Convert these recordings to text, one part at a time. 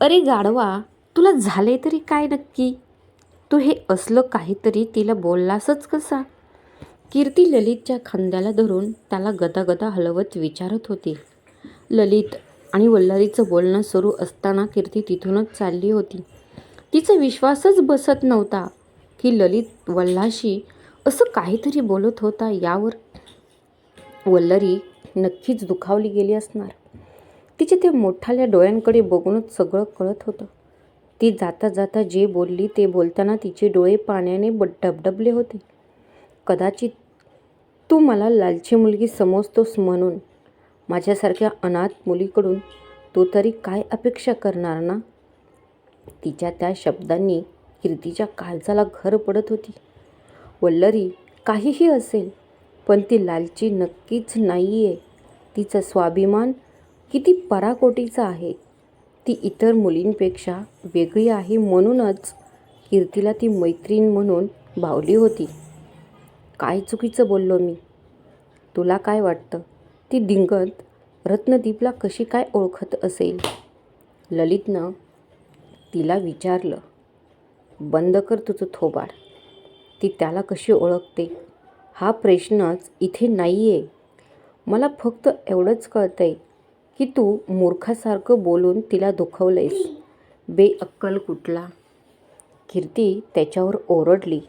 अरे गाढवा तुला झाले तरी काय नक्की? तू हे असलं काहीतरी तिला बोललासच कसा? कीर्ती ललितच्या खांद्याला धरून त्याला गदागदा हलवत विचारत होती. ललित आणि वल्लारीचं बोलणं सुरू असताना कीर्ती तिथूनच चालली होती. तिचा विश्वासच बसत नव्हता की ललित वल्लाशी असं काहीतरी बोलत होता यावर वल्लरी नक्कीच दुखावली गेली असणार. तिचे ते मोठाल्या डोळ्यांकडे बघूनच सगळं कळत होतं. ती जाता जाता जे बोलली ते बोलताना तिचे डोळे पाण्याने ब डबडबले होते. कदाचित तू मला लालची मुलगी समजतोस म्हणून. माझ्यासारख्या अनाथ मुलीकडून तू तरी काय अपेक्षा करणार ना? तिच्या त्या शब्दांनी कीर्तीच्या काळजाला घर पडत होती. वल्लरी काहीही असेल पण ती लालची नक्कीच नाही आहे तिचा स्वाभिमान किती पराकोटीचा आहे. ती इतर मुलींपेक्षा वेगळी आहे म्हणूनच कीर्तीला ती मैत्रीण म्हणून भावली होती. काय चुकीचं बोललो मी? तुला काय वाटतं? ती दिंगत रत्नदीपला कशी काय ओळखत असेल? ललितनं तिला विचारलं बंद कर तुझं थोबाड. ती त्याला कशी ओळखते? हा प्रश्नच इथे नाही आहे मला फक्त एवढंच कळतं आहे की तू मूर्खासारखं बोलून तिला दुखवलंयस. बेअक्कल कुठला? कीर्ती त्याच्यावर ओरडली.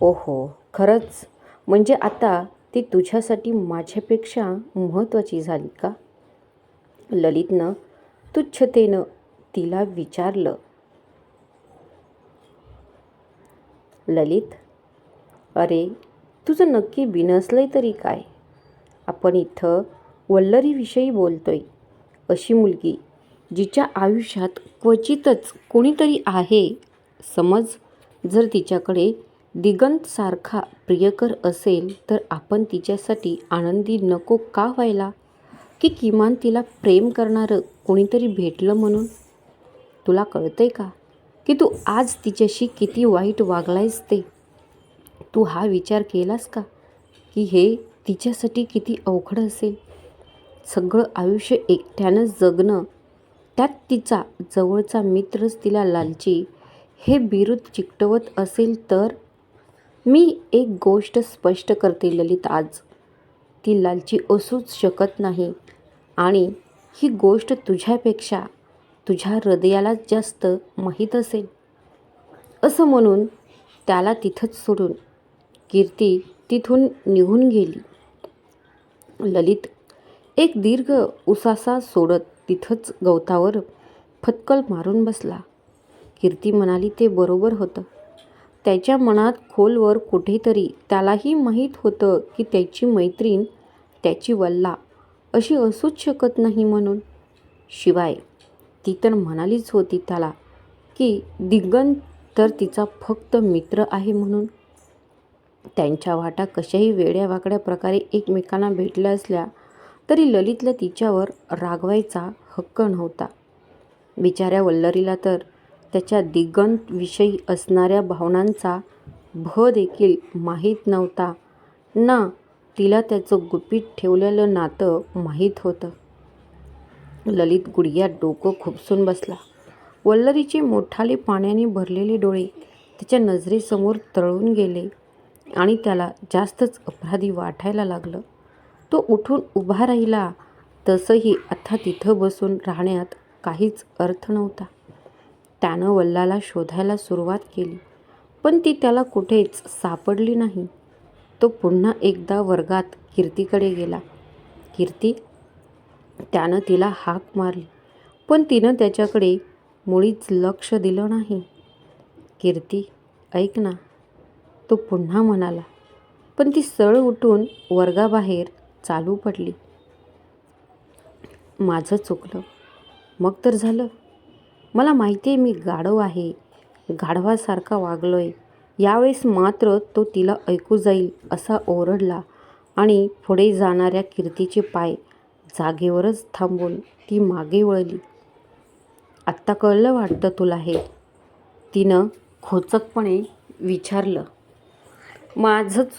ओहो खरंच? म्हणजे आता ती तुझ्यासाठी माझ्यापेक्षा महत्त्वाची झाली का? ललितनं तुच्छतेनं तिला विचारलं. ललित अरे तुझं नक्की बिनसलंय तरी काय? आपण इथं वल्लरीविषयी बोलतोय. अशी मुलगी जिच्या आयुष्यात क्वचितच कोणीतरी आहे. समज जर तिच्याकडे दिगंतसारखा प्रियकर असेल तर आपण तिच्यासाठी आनंदी नको का व्हायला? की किमान तिला प्रेम करणारं कोणीतरी भेटलं म्हणून? तुला कळतंय का? की तू आज तिच्याशी किती वाईट वागलायस ते? तू हा विचार केलास का? की हे तिच्यासाठी किती अवघड असेल? सगळं आयुष्य एकट्यानं जगणं त्यात तिचा जवळचा मित्रच तिला लालची. हे बिरुद चिकटवत असेल तर? मी एक गोष्ट स्पष्ट करते ललित आज. ती लालची असूच शकत नाही. आणि ही गोष्ट तुझ्यापेक्षा तुझ्या हृदयाला जास्त माहीत असेल. असं म्हणून त्याला तिथंच सोडून कीर्ती तिथून निघून गेली. ललित एक दीर्घ उसासा सोडत तिथंच गवतावर फतकल मारून बसला. कीर्ती म्हणाली ते बरोबर होतं. त्याच्या मनात खोलवर कुठेतरी त्यालाही माहीत होतं की त्याची मैत्रीण त्याची वल्ला अशी असूच शकत नाही म्हणून. शिवाय ती तर म्हणालीच होती त्याला की दिग्गन तर तिचा फक्त मित्र आहे म्हणून. त्यांच्या वाटा कशाही वेड्या वाकड्या प्रकारे एकमेकांना भेटल्या असल्या तरी ललितला तिच्यावर रागवायचा हक्क नव्हता. बिचाऱ्या वल्लरीला तर त्याच्या दिगंतविषयी असणाऱ्या भावनांचा भ देखील माहीत नव्हता. ना तिला त्याचं गुपित ठेवलेलं नातं माहीत होतं. ललित गुडघ्यात डोकं खुपसून बसला. वल्लरीचे मोठाले पाण्याने भरलेले डोळे त्याच्या नजरेसमोर तळून गेले आणि त्याला जास्तच अपराधी वाटायला लागलं. तो उठून उभा राहिला. तसंही आता तिथं बसून राहण्यात काहीच अर्थ नव्हता. त्यानं वल्लाला शोधायला सुरुवात केली पण ती त्याला कुठेच सापडली नाही. तो पुन्हा एकदा वर्गात कीर्तीकडे गेला. कीर्ती? त्यानं तिला हाक मारली पण तिनं त्याच्याकडे मुळीच लक्ष दिलं नाही. कीर्ती ऐक ना. तो पुन्हा म्हणाला पण ती सळ उठून वर्गाबाहेर चालू पडली. माझं चुकलं. मग तर झालं. मला माहिती आहे मी गाढव आहे. गाढवासारखा वागलोय. यावेळेस मात्र तो तिला ऐकू जाईल असा ओरडला आणि पुढे जाणाऱ्या कीर्तीचे पाय जागेवरच थांबून ती मागे वळली. आत्ता कळलं वाटतं तुला हे? तिनं खोचकपणे विचारलं. माझंच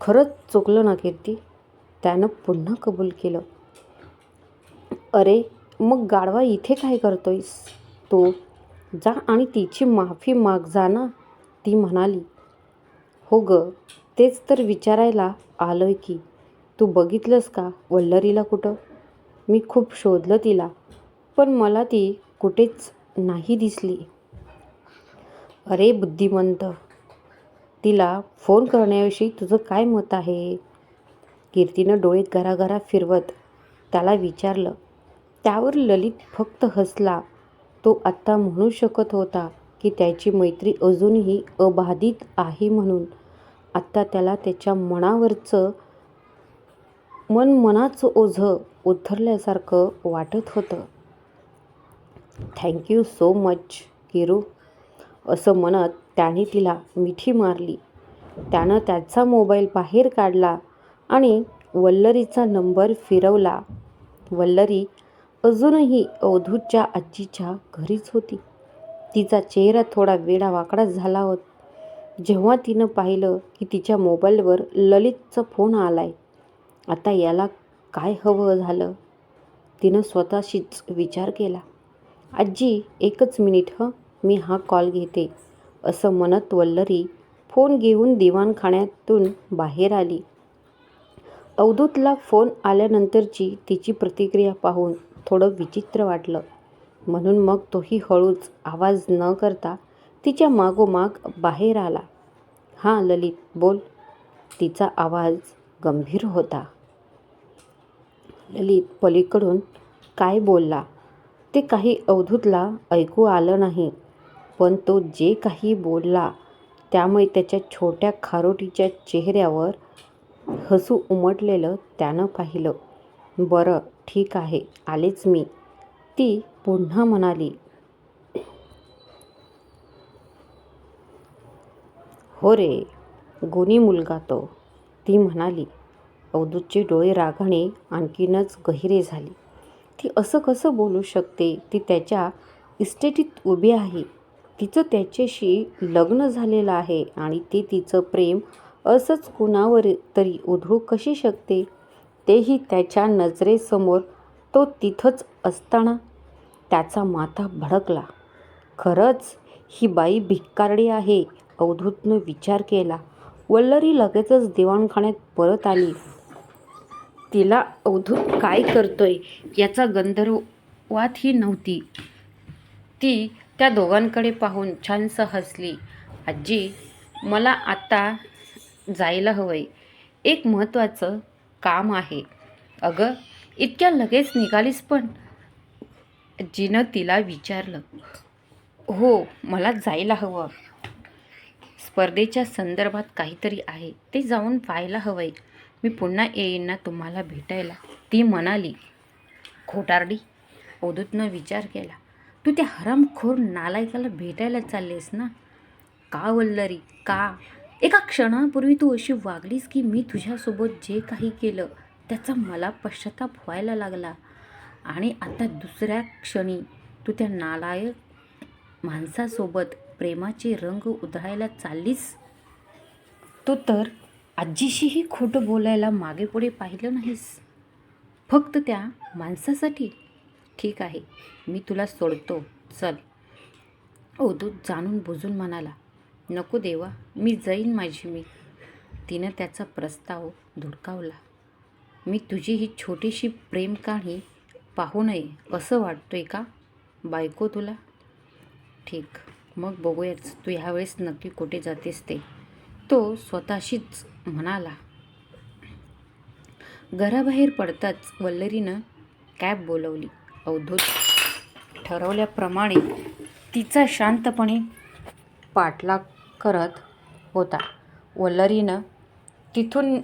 खरंच चुकलं ना कीर्ती? त्यानं पुन्हा कबूल केलं. अरे मग गाढवा इथे काय करतोयस? तो जा आणि तिची माफी माग जा ना ती म्हणाली. हो ग तेच तर विचारायला आलोय की तू बघितलंस का वल्लरीला कुठं? मी खूप शोधलं तिला पण मला ती कुठेच नाही दिसली. अरे बुद्धिमंत तिला फोन करण्याविषयी तुझं काय मत आहे? कीर्तीनं डोळे घराघरा फिरवत त्याला विचारलं त्यावर ललित फक्त हसला. तो आत्ता म्हणू शकत होता की त्याची मैत्री अजूनही अबाधित आहे म्हणून. आत्ता त्याला त्याच्या मनावरचं मन मनाचं ओझं उतरल्यासारखं वाटत होतं. थँक्यू सो मच किरू असं म्हणत त्याने तिला मिठी मारली. त्यानं त्याचा मोबाईल बाहेर काढला. आणि वल्लरीचा नंबर फिरवला. वल्लरी अजूनही अवधूतच्या आजीच्या घरीच होती. तिचा चेहरा थोडा वेडावाकडा झाला होता. जेव्हा तिनं पाहिलं की तिच्या मोबाईलवर ललितचा फोन आलाय आता याला काय हवं झालं? तिनं स्वतःशीच विचार केला. आजी एकच मिनिट ह मी हा कॉल घेते. असं म्हणत वल्लरी फोन घेऊन दिवाणखाण्यातून बाहेर आली. अवधूतला फोन आल्यानंतरची तिची प्रतिक्रिया पाहून थोडं विचित्र वाटलं. म्हणून मग तोही हळूच आवाज न करता तिच्या मागोमाग बाहेर आला. हां ललित बोल. तिचा आवाज गंभीर होता. ललित पलीकडून काय बोलला? ते काही अवधूतला ऐकू आलं नाही पण तो जे काही बोलला त्यामुळे त्याच्या छोट्या खारोटीच्या चेहऱ्यावर हसू उमटलेलं त्यानं पाहिलं. बरं ठीक आहे आलेच मी. ती पुन्हा म्हणाली हो रे गुणी मुलगा तो. ती म्हणाली अवधूतचे डोळे रागाने आणखीनच गहिरे झाले. ती असं कसं बोलू शकते? ती त्याच्या इस्टेटीत उभी आहे. तिचं त्याच्याशी लग्न झालेलं आहे आणि ती तिचं प्रेम असंच कुणावर तरी उधळू कशी शकते? तेही त्याच्या नजरेसमोर तो तिथंच असताना त्याचा माथा भडकला. खरंच ही बाई भिक्कारडी आहे अवधूतनं विचार केला. वल्लरी लगेचच दिवाणखान्यात परत आली. तिला अवधूत काय करतोय याचा गंधर्वातही नव्हती. ती त्या दोघांकडे पाहून छानसं हसली. आजी मला आता जायला हवंय. एक महत्त्वाचं काम आहे. अगं इतक्या लगेच निघालीस पण? जिनं तिला विचारलं. हो मला जायला हवं. स्पर्धेच्या संदर्भात काहीतरी आहे. ते जाऊन पाहायला हवंय. मी पुन्हा येईन ना तुम्हाला भेटायला. ती म्हणाली खोटारडी ओदूतनं विचार केला. तू त्या हरामखोर नालायकाला भेटायला चाललेस ना? का वल्लरी? का एका क्षणापूर्वी तू अशी वागलीस की मी तुझ्यासोबत जे काही केलं त्याचा मला पश्चाताप व्हायला लागला. आणि आता दुसऱ्या क्षणी तू त्या नालायक माणसासोबत प्रेमाचे रंग उधळायला चाललीस? तू तर आजीशीही खोटं बोलायला मागे पुढे पाहिलं नाहीस. फक्त त्या माणसासाठी. ठीक आहे मी तुला सोडतो. चल. अवधूत जाणून बुजून म्हणाला नको देवा मी जाईन माझी मी. तिनं त्याचा प्रस्ताव धुडकावला. मी तुझी ही छोटीशी प्रेम कहाणी पाहू नये असं वाटतोय का? बायको तुला? ठीक मग बघूयाच तू ह्यावेळेस नक्की कुठे जातेस ते. तो स्वतःशीच म्हणाला. घराबाहेर पडताच वल्लरीनं कॅब बोलवली. अवधूत ठरवल्याप्रमाणे तिचा शांतपणे पाठलाग करत होता. वल्लरीनं तिथून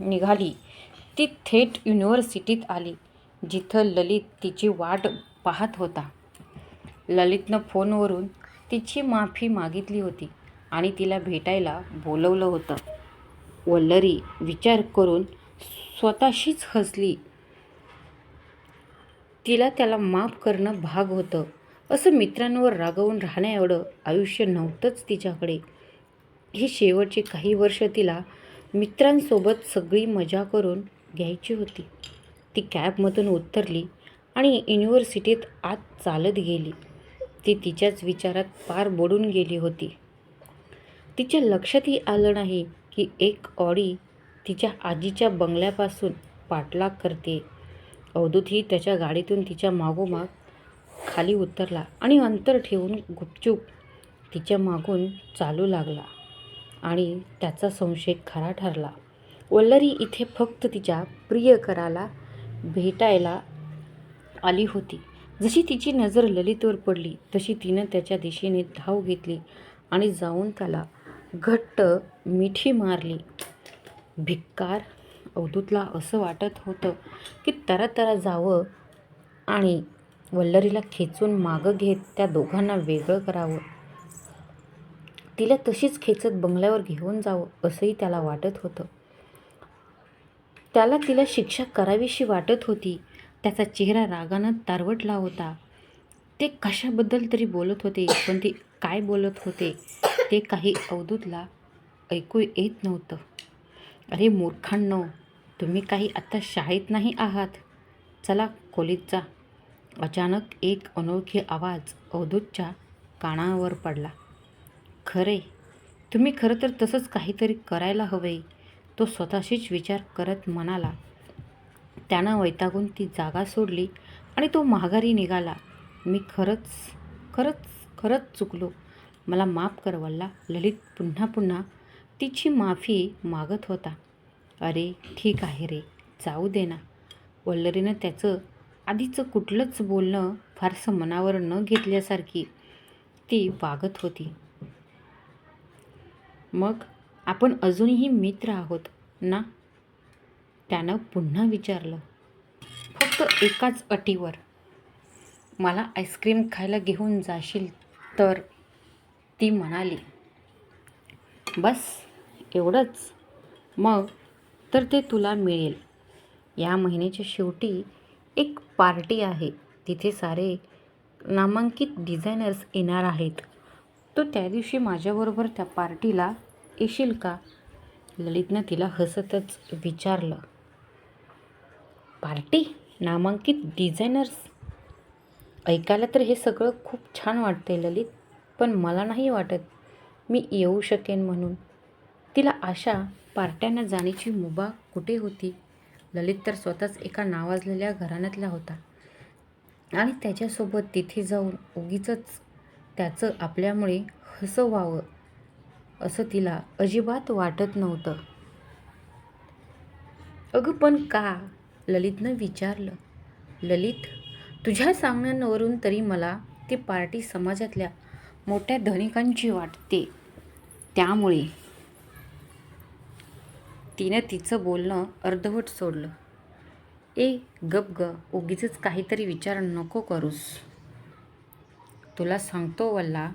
निघाली. ती थेट युनिव्हर्सिटीत आली जिथं ललित तिची वाट पाहत होता. ललितनं फोनवरून तिची माफी मागितली होती आणि तिला भेटायला बोलवलं होतं. वल्लरी विचार करून स्वतःशीच हसली. तिला त्याला माफ करणं भाग होतं. असं मित्रांवर रागवून राहण्याएवढं आयुष्य नव्हतंच तिच्याकडे. ही शेवटची काही वर्ष तिला मित्रांसोबत सगळी मजा करून घ्यायची होती. ती कॅबमधून उतरली आणि युनिव्हर्सिटीत आत चालत गेली. ती तिच्याच विचारात पार बोडून गेली होती. तिच्या लक्षातही आलं नाही की एक ऑडी तिच्या आजीच्या बंगल्यापासून पाठलाग करते. अवधूतही त्याच्या गाडीतून तिच्या मागोमाग खाली उतरला आणि अंतर ठेवून गुपचूप तिच्या मागून चालू लागला आणि त्याचा संशय खरा ठरला. वल्लरी इथे फक्त तिच्या प्रियकराला भेटायला आली होती. जशी तिची नजर ललितवर पडली तशी तिनं त्याच्या दिशेने धाव घेतली आणि जाऊन त्याला घट्ट मिठी मारली. भिक्कार अवधूतला असं वाटत होतं की तरातरा जावं आणि वल्लरीला खेचून मागं घेत त्या दोघांना वेगळं करावं. तिला तशीच खेचत बंगल्यावर घेऊन जावं असंही त्याला वाटत होतं. त्याला तिला शिक्षा करावीशी वाटत होती. त्याचा चेहरा रागानं तारवटला होता. ते कशाबद्दल तरी बोलत होते पण ती काय बोलत होते ते काही अवधूतला ऐकू येत नव्हतं. अरे मूर्खांनो तुम्ही काही आत्ता शाळेत नाही आहात? चला खोलीत जा अचानक एक अनोळखी आवाज अवधूतच्या कानावर पडला. खरे तुम्ही खरं तर तसंच काहीतरी करायला हवे. तो स्वतःशीच विचार करत म्हणाला. त्यानं वैतागून ती जागा सोडली आणि तो माघारी निघाला. मी खरंच खरंच खरंच चुकलो. मला माफ करवल्ला ललित पुन्हा पुन्हा तिची माफी मागत होता. अरे ठीक आहे रे. जाऊ दे ना. वल्लरीनं त्याचं आधीचं कुठलंच बोलणं फारसं मनावर न घेतल्यासारखी ती वागत होती. मग आपण अजूनही मित्र आहोत ना? त्यानं पुन्हा विचारलं. फक्त एकाच अटीवर. मला आईस्क्रीम खायला घेऊन जाशील तर? ती म्हणाली बस एवढंच. मग तर ते तुला मिळेल. या महिन्याच्या शेवटी एक पार्टी आहे. तिथे सारे नामांकित डिझायनर्स येणार आहेत. तो त्या दिवशी माझ्याबरोबर त्या पार्टीला येशील का? ललितनं तिला हसतच विचारलं. पार्टी? नामांकित डिझायनर्स? ऐकायला तर हे सगळं खूप छान वाटतंय ललित पण मला नाही वाटत मी येऊ शकेन म्हणून. तिला अशा पार्ट्यांना जाण्याची मुभा कुठे होती? ललित तर स्वतःच एका नावाजलेल्या घराण्यातला होता. आणि त्याच्यासोबत तिथे जाऊन उगीच त्याचं आपल्यामुळे हसं व्हावं असं तिला अजिबात वाटत नव्हतं. अगं पण का? ललितनं विचारलं. ललित तुझ्या सांगण्यावरून तरी मला ती पार्टी समाजातल्या मोठ्या धनिकांची वाटते. त्यामुळे तिनं तिचं बोलणं अर्धवट सोडलं. ए गप ग उगीच काहीतरी विचार नको करूस. तुला सांगतो वल्ला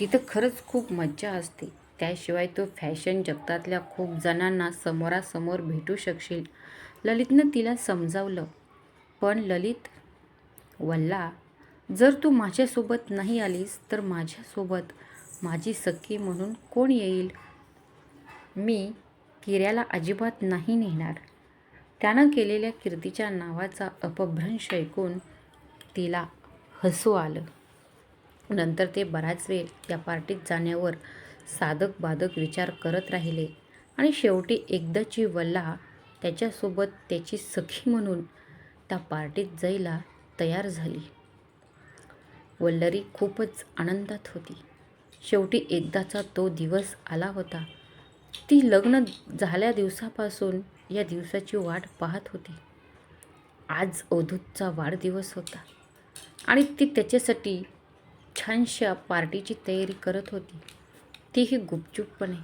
तिथं खरंच खूप मज्जा असते. त्याशिवाय तो फॅशन जगतातल्या खूप जणांना समोरासमोर भेटू शकशील. ललितनं तिला समजावलं. पण ललित वल्ला जर तू माझ्यासोबत नाही आलीस तर माझ्यासोबत माझी सखी म्हणून कोण येईल? मी किऱ्याला अजिबात नाही नेणार. त्यानं केलेल्या कीर्तीच्या नावाचा अपभ्रंश ऐकून तिला हसू आलं. नंतर ते बराच वेळ या पार्टीत जाण्यावर साधक बाधक विचार करत राहिले आणि शेवटी एकदाची वल्ला त्याच्यासोबत त्याची सखी म्हणून त्या पार्टीत जायला तयार झाली. वल्लरी खूपच आनंदात होती. शेवटी एकदाचा तो दिवस आला होता. ती लग्न झाल्या दिवसापासून या दिवसाची वाट पाहत होती. आज अवधूतचा वाढदिवस होता आणि ती त्याच्यासाठी छानशा पार्टीची तयारी करत होती. तीही गुपचूपपणे.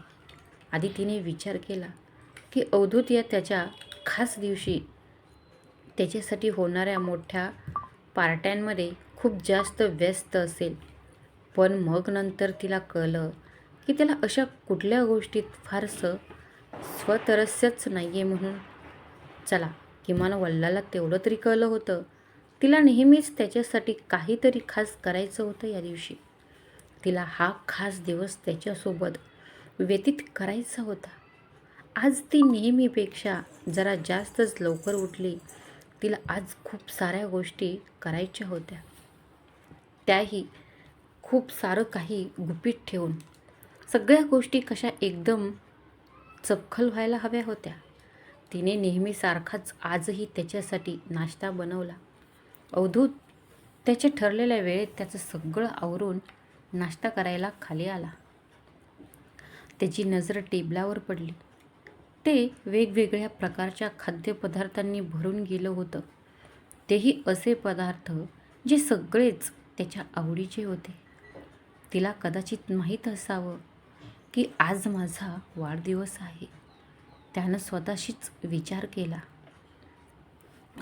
आधी तिने विचार केला की अवधूत या त्याच्या खास दिवशी त्याच्यासाठी होणाऱ्या मोठ्या पार्ट्यांमध्ये खूप जास्त व्यस्त असेल. पण मग नंतर तिला कळलं की त्याला अशा कुठल्या गोष्टीत फारसं स्वतरस्यच नाही आहे म्हणून? चला किमान वल्लाला तेवढं तरी कळलं होतं. तिला नेहमीच त्याच्यासाठी काहीतरी खास करायचं होतं या दिवशी. तिला हा खास दिवस त्याच्यासोबत व्यतीत करायचा होता. आज ती नेहमीपेक्षा जरा जास्तच लवकर उठली. तिला आज खूप साऱ्या गोष्टी करायच्या होत्या. त्याही खूप सारं काही गुपित ठेवून सगळ्या गोष्टी कशा एकदम चपखल व्हायला हव्या होत्या. तिने नेहमीसारखाच आजही त्याच्यासाठी नाश्ता बनवला. अवधूत त्याच्या ठरलेल्या वेळेत त्याचं सगळं आवरून नाश्ता करायला खाली आला. त्याची नजर टेबलावर पडली. ते वेगवेगळ्या प्रकारच्या खाद्यपदार्थांनी भरून गेलं होतं. तेही असे पदार्थ जे सगळेच त्याच्या आवडीचे होते. तिला कदाचित माहीत असावं की आज माझा वाढदिवस आहे. त्यानं स्वतःशीच विचार केला.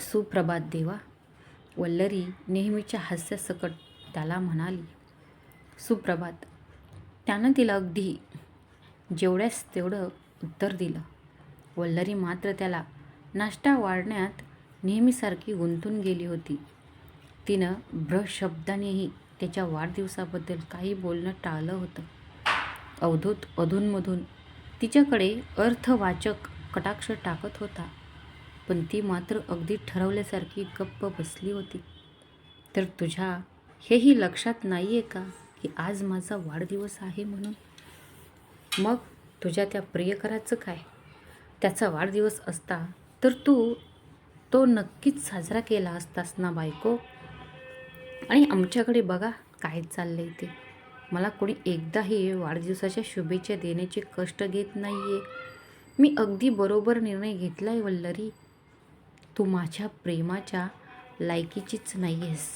सुप्रभात देवा. वल्लरी नेहमीच्या हास्यासकट त्याला म्हणाली सुप्रभात. त्यानं तिला अगदी जेवढ्यास तेवढं उत्तर दिलं. वल्लरी मात्र त्याला नाश्ता वाढण्यात नेहमीसारखी गुंतून गेली होती. तिनं ब्र शब्दानेही त्याच्या वाढदिवसाबद्दल काही बोलणं टाळलं होतं. अवधूत अधूनमधून. तिच्याकडे अर्थवाचक कटाक्ष टाकत होता. पण ती मात्र अगदी ठरवल्यासारखी गप्प बसली होती. तर तुझ्या हेही लक्षात नाही आहे का की आज माझा वाढदिवस आहे म्हणून? मग तुझ्या त्या प्रियकराचं काय? त्याचा वाढदिवस असता तर तू तो नक्कीच साजरा केला असतास ना बायको? आणि आमच्याकडे बघा काय आहे ते. मला कोणी एकदाही वाढदिवसाच्या शुभेच्छा देण्याचे कष्ट घेत नाही आहे मी अगदी बरोबर निर्णय घेतला आहे वल्लरी. तू माझ्या प्रेमाच्या लायकीचीच नाही आहेस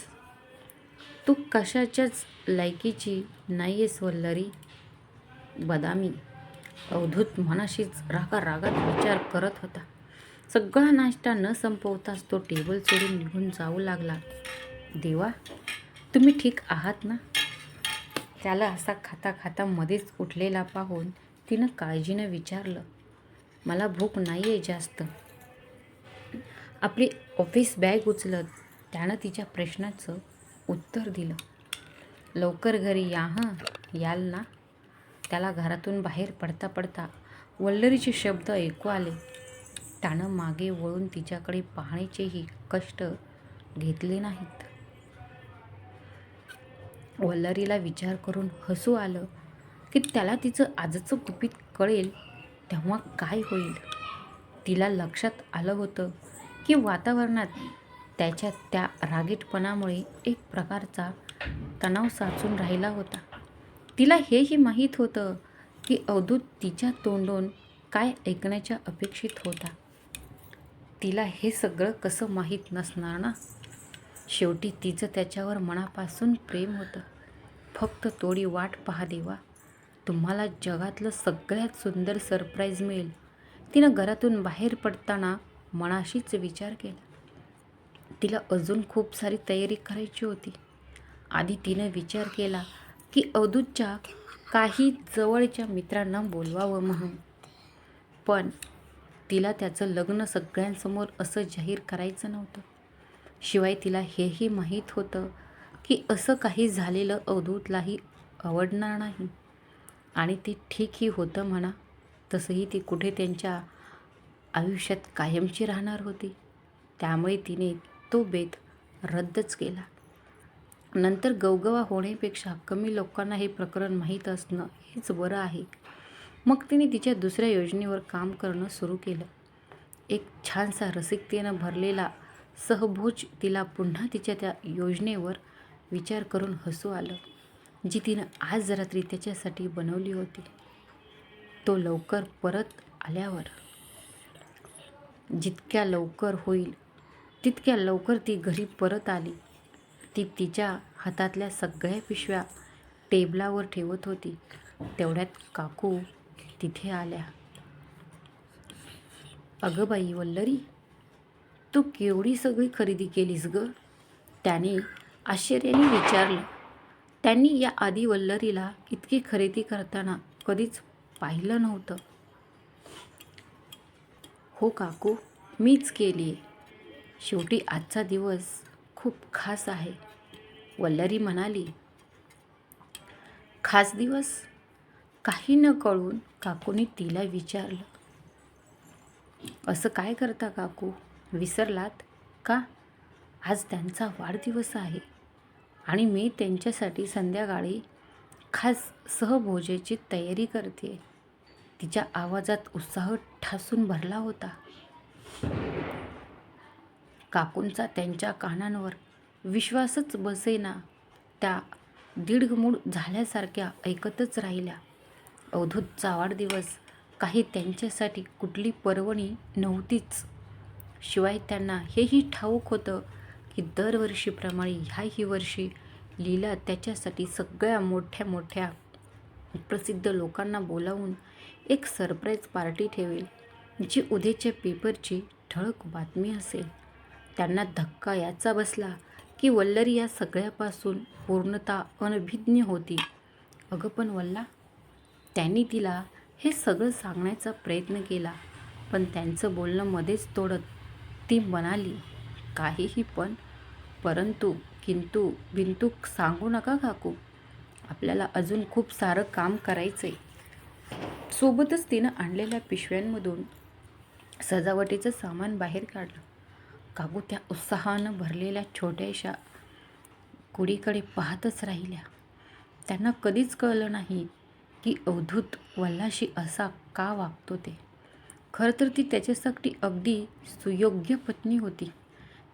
तू कशाच्याच लायकीची नाही आहेस वल्लरी. बदामी. अवधूत मनाशीच रागा रागात विचार करत होता. सगळा नाश्ता न संपवताच तो टेबल सोडून निघून जाऊ लागला. देवा तुम्ही ठीक आहात ना? त्याला असा खाता खाता मध्येच उठलेला पाहून तिनं काळजीनं विचारलं मला भूक नाही आहे जास्त. आपली ऑफिस बॅग उचलत त्यानं तिच्या प्रश्नाचं उत्तर दिलं. लवकर घरी या हां याल ना. त्याला घरातून बाहेर पडता पडता वल्लरीचे शब्द ऐकू आले. त्यानं मागे वळून तिच्याकडे पाहण्याचेही कष्ट घेतले नाहीत. वल्लरीला विचार करून हसू आलं की त्याला तिचं आजचं गुपित कळेल तेव्हा काय होईल? तिला लक्षात आलं होतं की वातावरणात त्याच्या त्या रागीटपणामुळे एक प्रकारचा तणाव साचून राहिला होता. तिला हेही माहीत होतं की अवधूत तिच्या तोंडून काय ऐकण्याच्या अपेक्षित होता. तिला हे सगळं कसं माहीत नसणार ना? शेवटी तिचं त्याच्यावर मनापासून प्रेम होतं. फक्त थोडी वाट पहा देवा तुम्हाला जगातलं सगळ्यात सुंदर सरप्राईज मिळेल. तिनं घरातून बाहेर पडताना मनाशीच विचार केला. तिला अजून खूप सारी तयारी करायची होती. आधी तिनं विचार केला की अवधूतच्या काही जवळच्या मित्रांना बोलवावं म्हणून. पण तिला त्याचं लग्न सगळ्यांसमोर असं जाहीर करायचं नव्हतं. शिवाय तिला हेही माहीत होतं की असं काही झालेलं अवधूतलाही आवडणार नाही. आणि ते ठीकही होतं म्हणा तसंही ती कुठे त्यांच्या आयुष्यात कायमची राहणार होती. त्यामुळे तिने तो बेत रद्दच केला. नंतर गवगवा होण्यापेक्षा कमी लोकांना हे प्रकरण माहीत असणं हेच बरं आहे. मग तिने तिच्या दुसऱ्या योजनेवर काम करणं सुरू केलं. एक छानसा रसिकतेनं भरलेला सहभोज तिला पुन्हा तिच्या त्या योजनेवर विचार करून हसू आलं जी तिनं आज रात्री त्याच्यासाठी बनवली होती. तो लवकर परत आल्यावर जितक्या लवकर होईल तितक्या लवकर ती घरी परत आली. ती तिच्या हातातल्या सगळ्या पिशव्या टेबलावर ठेवत होती. तेवढ्यात काकू तिथे आल्या. अगं बाई वल्लरी तू केवढी सगळी खरेदी केलीस ग? त्याने आश्चर्याने विचारलं. त्यांनी या आधी वल्लरीला इतकी खरेदी करताना कधीच पाहिलं नव्हतं. हो काकू मीच केली आहे. शेवटी आजचा दिवस खूप खास आहे वल्लरी म्हणाली. खास दिवस? काही न कळून काकूने तिला विचारलं. असं काय करता काकू? विसरलात का? आज त्यांचा वाढदिवस आहे आणि मी त्यांच्यासाठी संध्याकाळी खास सहभोजेची तयारी करते. तिच्या आवाजात उत्साह ठासून भरला होता. काकूंचा त्यांच्या कानांवर विश्वासच बसेना त्या दीडगमूड झाल्यासारख्या ऐकतच राहिल्या. अवधूतचा वाढदिवस काही त्यांच्यासाठी कुठली पर्वणी नव्हतीच. शिवाय त्यांना हेही ठाऊक होतं की दरवर्षीप्रमाणे ह्याही वर्षी लीला त्याच्यासाठी सगळ्या मोठ्या मोठ्या प्रसिद्ध लोकांना बोलावून एक सरप्राईज पार्टी ठेवेल जी उद्याच्या पेपरची ठळक बातमी असेल. त्यांना धक्का याचा बसला की वल्लरी या सगळ्यापासून पूर्णता अनभिज्ञ होती. अगं पण वल्ला त्यांनी तिला हे सगळं सांगण्याचा प्रयत्न केला पण त्यांचं बोलणं मध्येच तोडत ती म्हणाली काहीही पण. परंतु किंतु बिंतू सांगू नका काकू. आपल्याला अजून खूप सारं काम करायचं आहे सोबतच तिनं आणलेल्या पिशव्यांमधून सजावटीचं सामान बाहेर काढलं. काकू त्या उत्साहानं भरलेल्या छोट्याशा कुडीकडे पाहतच राहिल्या. त्यांना कधीच कळलं नाही की अवधूत वल्लाशी असा का वागतो ते. खरं तर ती त्याच्यासाठी अगदी सुयोग्य पत्नी होती.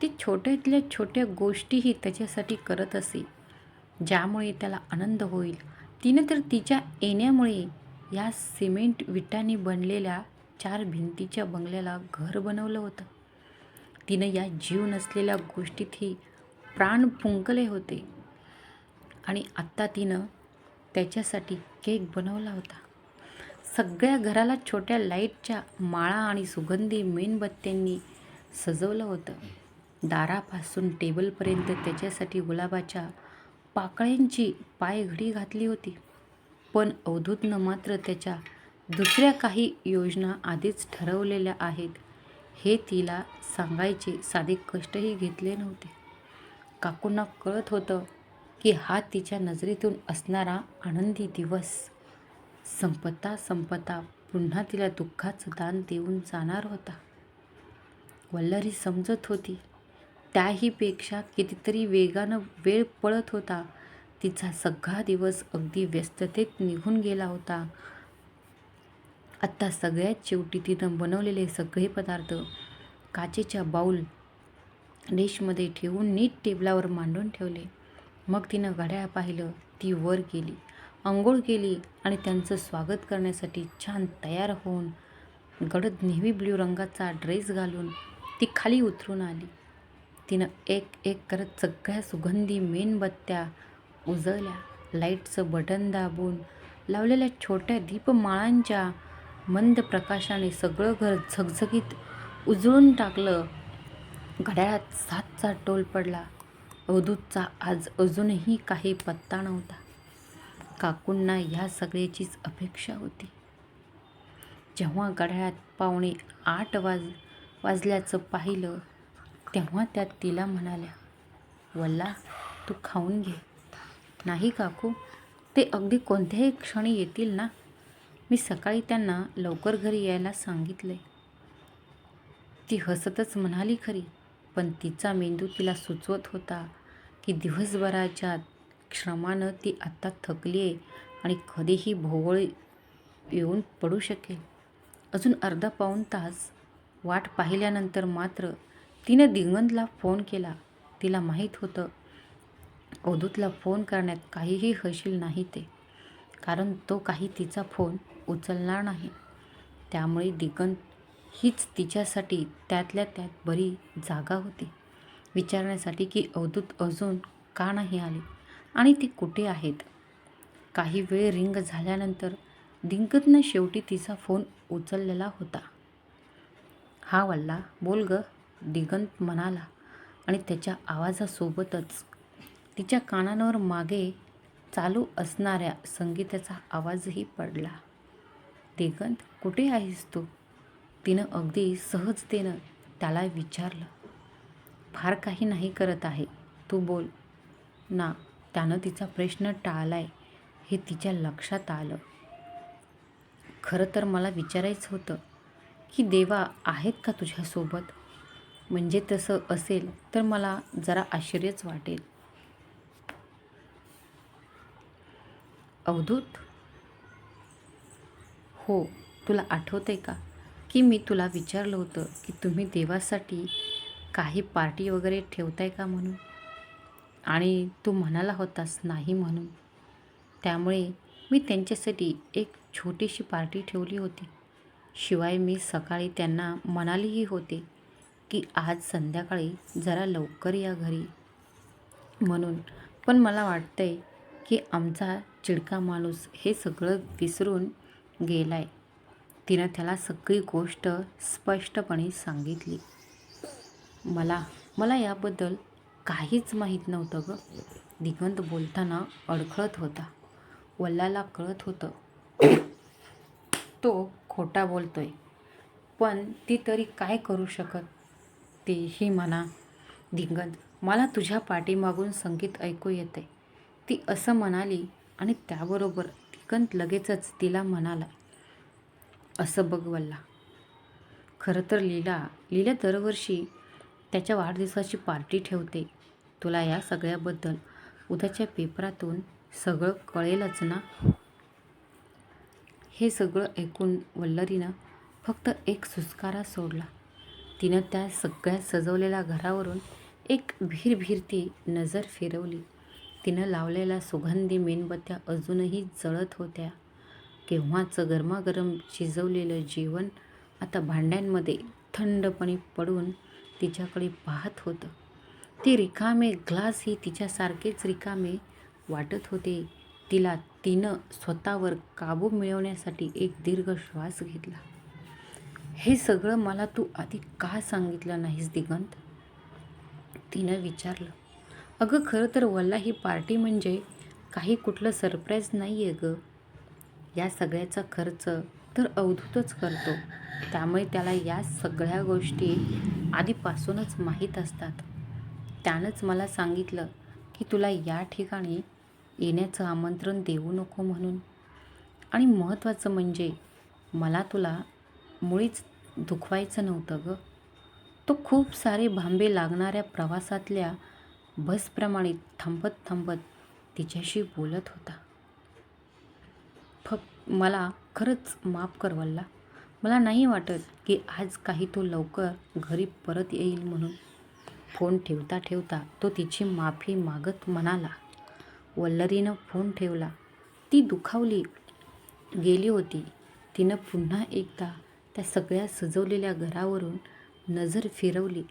ती छोट्यातल्या छोट्या गोष्टीही त्याच्यासाठी करत असे ज्यामुळे त्याला आनंद होईल. तिनं तर तिच्या येण्यामुळे या सिमेंट विटांनी बनलेल्या चार भिंतीच्या बंगल्याला घर बनवलं होतं. तिनं या जीव नसलेल्या गोष्टीतही प्राण फुंकले होते. आणि आत्ता तिनं त्याच्यासाठी केक बनवला होता. सगळ्या घराला छोट्या लाईटच्या माळा आणि सुगंधी मेणबत्त्यांनी सजवलं होतं. दारापासून टेबलपर्यंत त्याच्यासाठी गुलाबाच्या पाकळ्यांची पायघडी घातली होती. पण अवधूतनं मात्र त्याच्या दुसऱ्या काही योजना आधीच ठरवलेल्या आहेत हे तिला सांगायचे साधे कष्टही घेतले नव्हते. काकूंना कळत होतं की हा तिच्या नजरेतून असणारा आनंदी दिवस संपता संपता पुन्हा तिला दुःखाचं दान देऊन जाणार होता. वल्लरी समजत होती. त्याहीपेक्षा कितीतरी वेगानं वेळ पळत होता. तिचा सगळा दिवस अगदी व्यस्ततेत निघून गेला होता. आत्ता सगळ्यात शेवटी तिनं बनवलेले सगळे पदार्थ काचेच्या बाऊल डिशमध्ये ठेवून नीट टेबलावर मांडून ठेवले. मग तिनं घड्याळ पाहिलं ती वर गेली. आंघोळ केली आणि त्यांचं स्वागत करण्यासाठी छान तयार होऊन गडद नेव्ही ब्ल्यू रंगाचा ड्रेस घालून ती खाली उतरून आली. तिनं एक एक करत सगळ्या सुगंधी मेणबत्त्या उजळल्या लाईटचं बटन दाबून लावलेल्या छोट्या दीपमाळांच्या मंद प्रकाशाने सगळं घर झगझगीत उजळून टाकलं. घड्याळात सातचा टोल पडला. अवधूतचा आज अजूनही काही पत्ता नव्हता. काकूंना ह्या सगळ्याचीच अपेक्षा होती. जेव्हा घड्याळात पावणे आठ वाज वाजल्याचं पाहिलं तेव्हा त्या तिला म्हणाल्या वल्ला तू खाऊन घे. नाही काकू ते अगदी कोणत्याही क्षणी येतील ना? मी सकाळी त्यांना लवकर घरी यायला सांगितले ती हसतच म्हणाली खरी पण तिचा मेंदू तिला सुचवत होता की दिवसभराच्या श्रमानं ती आत्ता थकली आहे आणि कधीही भोवळ येऊन पडू शकेल. अजून अर्धा पाऊण तास वाट पाहिल्यानंतर मात्र तिनं दिगंतला फोन केला. तिला माहीत होतं अवधूतला फोन करण्यात काहीही हशील नाही ते कारण तो काही तिचा फोन उचलणार नाही. त्यामुळे दिगंत हीच तिच्यासाठी त्यातल्या त्यात बरी जागा होती. विचारण्यासाठी की अवधूत अजून का नाही आले? आणि ते कुठे आहेत? काही वेळ रिंग झाल्यानंतर दिंकतनं शेवटी तिचा फोन उचललेला होता. हा वल्ला बोल ग दिगंत म्हणाला आणि त्याच्या आवाजासोबतच तिच्या कानांवर मागे चालू असणाऱ्या संगीताचा आवाजही पडला. दिगंत कुठे आहेस तू? तिनं अगदी सहजतेनं त्याला विचारलं. फार काही नाही करत आहे. तू बोल. ना त्यानं तिचा प्रश्न टाळलाय हे तिच्या लक्षात आलं. खरं तर मला विचारायचं होतं की देवा आहेत का तुझ्यासोबत? म्हणजे तसं असेल तर मला जरा आश्चर्यच वाटेल. अवधूत? हो तुला आठवतं आहे का की मी तुला विचारलं होतं की तुम्ही देवासाठी काही पार्टी वगैरे ठेवताय का म्हणून? आणि तू म्हणाला होतास नाही म्हणून. त्यामुळे मी त्यांच्यासाठी एक छोटीशी पार्टी ठेवली होती. शिवाय मी सकाळी त्यांना म्हणालीही होते की आज संध्याकाळी जरा लवकर या घरी. म्हणून पण मला वाटतंय की आमचा चिडका माणूस हे सगळं विसरून गेला आहे तिनं त्याला सगळी गोष्ट स्पष्टपणे सांगितली. मला मला याबद्दल काहीच माहीत नव्हतं ग. दिगंत बोलताना अडखळत होता. वल्लाला कळत होतं तो खोटा बोलतोय. पण ती तरी काय करू शकत? तेही म्हणा. दिगंत मला तुझ्या पाठीमागून संगीत ऐकू येते ती असं म्हणाली आणि त्याबरोबर दिगंत लगेचच तिला म्हणाला असं बघ वल्ला. खरं तर लीला लीला दरवर्षी त्याच्या वाढदिवसाची पार्टी ठेवते. तुला या सगळ्याबद्दल उद्याच्या पेपरातून सगळं कळेलच ना? हे सगळं ऐकून वल्लरीनं फक्त एक सुस्कारा सोडला. तिनं त्या सगळ्या सजवलेल्या घरावरून एक भीरभीरती नजर फिरवली. तिनं लावलेल्या सुगंधी मेणबत्त्या अजूनही जळत होत्या. केव्हाचं गरमागरम शिजवलेलं जेवण आता भांड्यांमध्ये थंडपणे पडून तिच्याकडे पाहत होतं. ते रिकामे ग्लासही तिच्यासारखेच रिकामे वाटत होते. तिला तिनं स्वतःवर काबू मिळवण्यासाठी एक दीर्घ श्वास घेतला. हे सगळं मला तू आधी का सांगितलं नाहीस दिगंत? तिनं विचारलं. अगं खरं तर वल्ला ही पार्टी म्हणजे काही कुठलं सरप्राईज नाही आहे गं. या सगळ्याचा खर्च तर अवधूतच करतो. त्यामुळे त्याला या सगळ्या गोष्टी आधीपासूनच माहीत असतात. त्यानंच मला सांगितलं की तुला या ठिकाणी येण्याचं आमंत्रण देऊ नको म्हणून. आणि महत्त्वाचं म्हणजे मला तुला मुळीच दुखवायचं नव्हतं गं. तो खूप सारे भांबे लागणाऱ्या प्रवासातल्या बसप्रमाणे थांबत थांबत तिच्याशी बोलत होता. फक्त मला खरंच माफ कर वल्ला. मला नाही वाटत की आज काही तो लवकर घरी परत येईल म्हणून. फोन ठेवता ठेवता तो तिची माफी मागत म्हणाला. वल्लरीनं फोन ठेवला. ती दुखावली गेली होती. तिनं पुन्हा एकदा त्या सगळ्या सजवलेल्या घरावरून नजर फिरवली.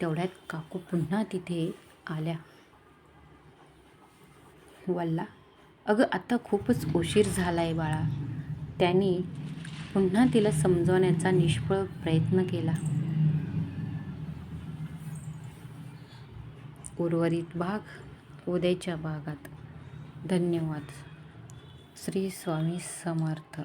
तेवढ्यात काकू पुन्हा तिथे आल्या. वल्ला अगं आता खूपच उशीर झाला आहे बाळा. त्यांनी पुन्हा तिला समजवण्याचा निष्फळ प्रयत्न केला. उर्वरित भाग उद्याच्या भागात. धन्यवाद. श्री स्वामी समर्थ.